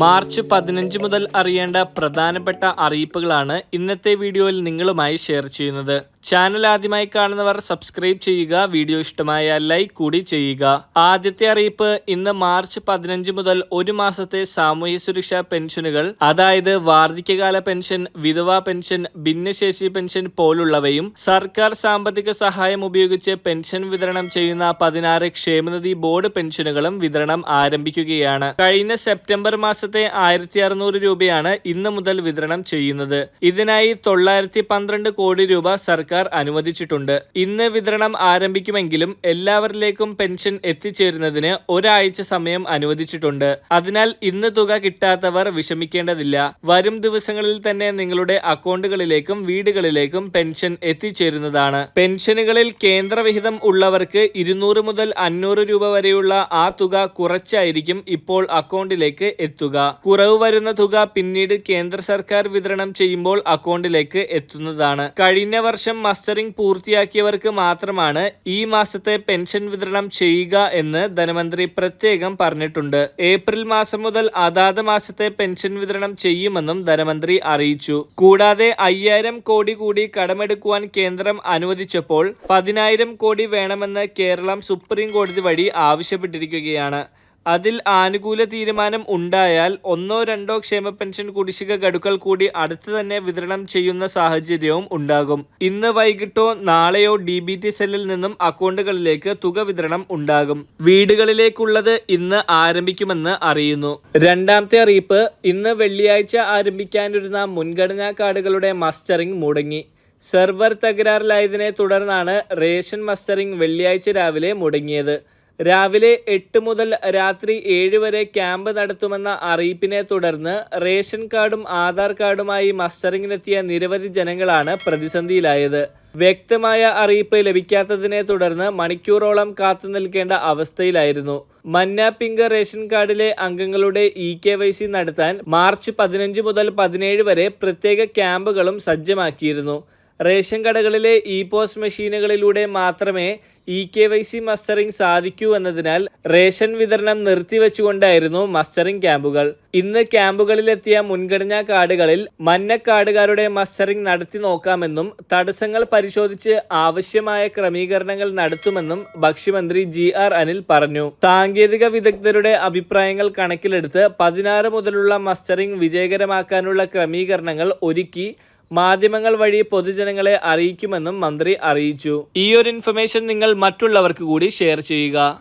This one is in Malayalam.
മാർച്ച് പതിനഞ്ച് മുതൽ അറിയേണ്ട പ്രധാനപ്പെട്ട അറിയിപ്പുകളാണ് ഇന്നത്തെ വീഡിയോയിൽ നിങ്ങളുമായി ഷെയർ ചെയ്യുന്നത്. ചാനൽ ആദ്യമായി കാണുന്നവർ സബ്സ്ക്രൈബ് ചെയ്യുക വീഡിയോ ഇഷ്ടമായ ലൈക്ക് കൂടി ചെയ്യുക. ആദ്യത്തെ അറിയിപ്പ് ഇന്ന് മാർച്ച് പതിനഞ്ച് മുതൽ ഒരു മാസത്തെ സാമൂഹ്യ സുരക്ഷാ പെൻഷനുകൾ അതായത് വാർദ്ധക്യകാല പെൻഷൻ വിധവാ പെൻഷൻ ഭിന്നശേഷി പെൻഷൻ പോലുള്ളവയും സർക്കാർ സാമ്പത്തിക സഹായം ഉപയോഗിച്ച് പെൻഷൻ വിതരണം ചെയ്യുന്ന പതിനാറ് ക്ഷേമനിധി ബോർഡ് പെൻഷനുകളും വിതരണം ആരംഭിക്കുകയാണ്. കഴിഞ്ഞ സെപ്റ്റംബർ മാസത്തെ ആയിരത്തി അറുന്നൂറ് രൂപയാണ് ഇന്ന് മുതൽ വിതരണം ചെയ്യുന്നത്. ഇതിനായി തൊള്ളായിരത്തി പന്ത്രണ്ട് കോടി രൂപ സർക്കാർ അനുവദിച്ചിട്ടുണ്ട്. ഇന്ന് വിതരണം ആരംഭിക്കുമെങ്കിലും എല്ലാവരിലേക്കും പെൻഷൻ എത്തിച്ചേരുന്നതിന് ഒരാഴ്ച സമയം അനുവദിച്ചിട്ടുണ്ട്. അതിനാൽ ഇന്ന് തുക കിട്ടാത്തവർ വിഷമിക്കേണ്ടതില്ല. വരും ദിവസങ്ങളിൽ തന്നെ നിങ്ങളുടെ അക്കൗണ്ടുകളിലേക്കും വീടുകളിലേക്കും പെൻഷൻ എത്തിച്ചേരുന്നതാണ്. പെൻഷനുകളിൽ കേന്ദ്രവിഹിതം ഉള്ളവർക്ക് ഇരുന്നൂറ് മുതൽ അഞ്ഞൂറ് രൂപ വരെയുള്ള ആ തുക കുറച്ചായിരിക്കും ഇപ്പോൾ അക്കൗണ്ടിലേക്ക് എത്തുക. കുറവ് വരുന്ന തുക പിന്നീട് കേന്ദ്ര സർക്കാർ വിതരണം ചെയ്യുമ്പോൾ അക്കൗണ്ടിലേക്ക് എത്തുന്നതാണ്. കഴിഞ്ഞ വർഷം മസ്റ്ററിംഗ് പൂർത്തിയാക്കിയവർക്ക് മാത്രമാണ് ഈ മാസത്തെ പെൻഷൻ വിതരണം ചെയ്യുക എന്ന് ധനമന്ത്രി പ്രത്യേകം പറഞ്ഞിട്ടുണ്ട്. ഏപ്രിൽ മാസം മുതൽ അതാത് മാസത്തെ പെൻഷൻ വിതരണം ചെയ്യുമെന്നും ധനമന്ത്രി അറിയിച്ചു. കൂടാതെ അയ്യായിരം കോടി കൂടി കടമെടുക്കുവാൻ കേന്ദ്രം അനുവദിച്ചപ്പോൾ പതിനായിരം കോടി വേണമെന്ന് കേരളം സുപ്രീം കോടതി വഴി ആവശ്യപ്പെട്ടിരിക്കുകയാണ്. അതിൽ ആനുകൂല തീരുമാനം ഉണ്ടായാൽ ഒന്നോ രണ്ടോ ക്ഷേമ പെൻഷൻ കുടിശ്ശിക ഗഡുക്കൾ കൂടി അടുത്ത് തന്നെ വിതരണം ചെയ്യുന്ന സാഹചര്യവും ഉണ്ടാകും. ഇന്ന് വൈകിട്ടോ നാളെയോ ഡി ബി ടി സെല്ലിൽ നിന്നും അക്കൗണ്ടുകളിലേക്ക് തുക വിതരണം ഉണ്ടാകും. വീടുകളിലേക്കുള്ളത് ഇന്ന് ആരംഭിക്കുമെന്ന് അറിയുന്നു. രണ്ടാമത്തെ അറിയിപ്പ് ഇന്ന് വെള്ളിയാഴ്ച ആരംഭിക്കാനിരുന്ന മുൻഗണനാ കാർഡുകളുടെ മസ്റ്ററിംഗ് മുടങ്ങി. സെർവർ തകരാറിലായതിനെ തുടർന്നാണ് റേഷൻ മസ്റ്ററിംഗ് വെള്ളിയാഴ്ച രാവിലെ മുടങ്ങിയത്. രാവിലെ എട്ട് മുതൽ രാത്രി ഏഴ് വരെ ക്യാമ്പ് നടത്തുമെന്ന അറിയിപ്പിനെ തുടർന്ന് റേഷൻ കാർഡും ആധാർ കാർഡുമായി മസ്റ്ററിങ്ങിനെത്തിയ നിരവധി ജനങ്ങളാണ് പ്രതിസന്ധിയിലായത്. വ്യക്തമായ അറിയിപ്പ് ലഭിക്കാത്തതിനെ തുടർന്ന് മണിക്കൂറോളം കാത്തു നിൽക്കേണ്ട അവസ്ഥയിലായിരുന്നു. മന്ന പിങ്ക് റേഷൻ കാർഡിലെ അംഗങ്ങളുടെ ഇ കെ വൈ സി നടത്താൻ മാർച്ച് പതിനഞ്ച് മുതൽ പതിനേഴ് വരെ പ്രത്യേക ക്യാമ്പുകളും സജ്ജമാക്കിയിരുന്നു. റേഷൻ കടകളിലെ ഇ പോസ് മെഷീനുകളിലൂടെ മാത്രമേ E K Y C mustering സാധിക്കൂ എന്നതിനാൽ റേഷൻ വിതരണം നിർത്തിവെച്ചുകൊണ്ടായിരുന്നു മസ്റ്ററിംഗ് ക്യാമ്പുകൾ. ഇന്ന് ക്യാമ്പുകളിലെത്തിയ മുൻഗണനാ കാർഡുകളിൽ മഞ്ഞ കാർഡുകാരുടെ മസ്റ്ററിംഗ് നടത്തി നോക്കാമെന്നും തടസ്സങ്ങൾ പരിശോധിച്ച് ആവശ്യമായ ക്രമീകരണങ്ങൾ നടത്തുമെന്നും ഭക്ഷ്യമന്ത്രി ജി ആർ അനിൽ പറഞ്ഞു. സാങ്കേതിക വിദഗ്ധരുടെ അഭിപ്രായങ്ങൾ കണക്കിലെടുത്ത് പതിനാറ് മുതലുള്ള മസ്റ്ററിംഗ് വിജയകരമാക്കാനുള്ള ക്രമീകരണങ്ങൾ ഒരുക്കി മാധ്യമങ്ങൾ വഴി പൊതുജനങ്ങളെ അറിയിക്കുമെന്നും മന്ത്രി അറിയിച്ചു. ഈയൊരു ഇൻഫർമേഷൻ നിങ്ങൾ മറ്റുള്ളവർക്ക് കൂടി ഷെയർ ചെയ്യുക.